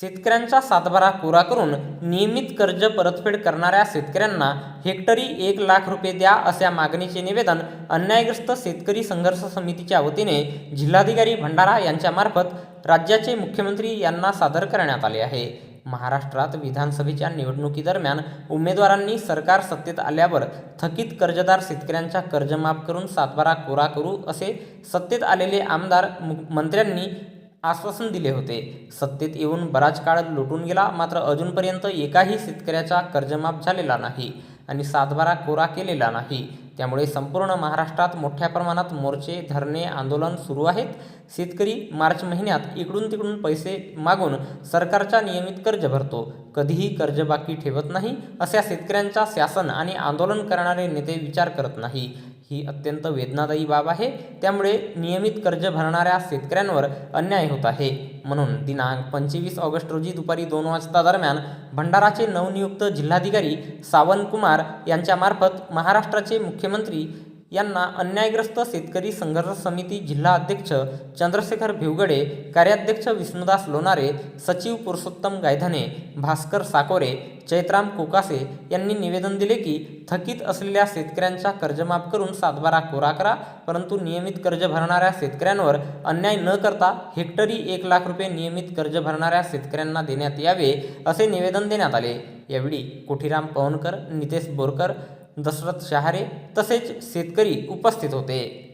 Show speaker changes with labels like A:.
A: शेतकऱ्यांचा सातबारा कोरा करून नियमित कर्ज परतफेड करणाऱ्या शेतकऱ्यांना हेक्टरी एक लाख रुपये द्या अशा मागणीचे निवेदन अन्यायग्रस्त शेतकरी संघर्ष समितीच्या वतीने जिल्हाधिकारी भंडारा यांच्यामार्फत राज्याचे मुख्यमंत्री यांना सादर करण्यात आले आहे. महाराष्ट्रात विधानसभेच्या निवडणुकीदरम्यान उमेदवारांनी सरकार सत्तेत आल्यावर थकीत कर्जदार शेतकऱ्यांच्या कर्जमाफ करून सातबारा कोरा करू असे सत्तेत आलेले आमदार मंत्र्यांनी आश्वासन दिले होते. सत्तेत येऊन बराच काळ लुटून गेला मात्र अजूनपर्यंत एकाही शेतकऱ्याचा कर्जमाफ झालेला नाही आणि सातबारा कोरा केलेला नाही. त्यामुळे संपूर्ण महाराष्ट्रात मोठ्या प्रमाणात मोर्चे धरणे आंदोलन सुरू आहेत. शेतकरी मार्च महिन्यात इकडून तिकडून पैसे मागून सरकारच्या नियमित कर्ज भरतो. कधीही कर्ज बाकी ठेवत नाही अशा शेतकऱ्यांचा शासन आणि आंदोलन करणारे नेते विचार करत नाही. ही अत्यंत वेदनादायी बाब आहे. त्यामुळे नियमित कर्ज भरणाऱ्या शेतकऱ्यांवर अन्याय होत आहे. म्हणून दिनांक पंचवीस ऑगस्ट रोजी दुपारी दोन वाजता दरम्यान भंडाराचे नवनियुक्त जिल्हाधिकारी सावंत कुमार यांच्यामार्फत महाराष्ट्राचे मुख्यमंत्री यांना अन्यायग्रस्त शेतकरी संघर्ष समिती जिल्हा अध्यक्ष चंद्रशेखर भिवगडे कार्याध्यक्ष विष्णुदास लोणारे सचिव पुरुषोत्तम गायधने भास्कर साकोरे चैत्राम कोकासे यांनी निवेदन दिले की थकीत असलेल्या शेतकऱ्यांचा कर्जमाफ करून सातबारा कोरा करा परंतु नियमित कर्ज भरणाऱ्या शेतकऱ्यांवर अन्याय न करता हेक्टरी एक लाख रुपये नियमित कर्ज भरणाऱ्या शेतकऱ्यांना देण्यात यावे असे निवेदन देण्यात आले. यावेळी कोठीराम पवनकर नितेश बोरकर दशरथ शहारे तसेच शेतकरी उपस्थित होते.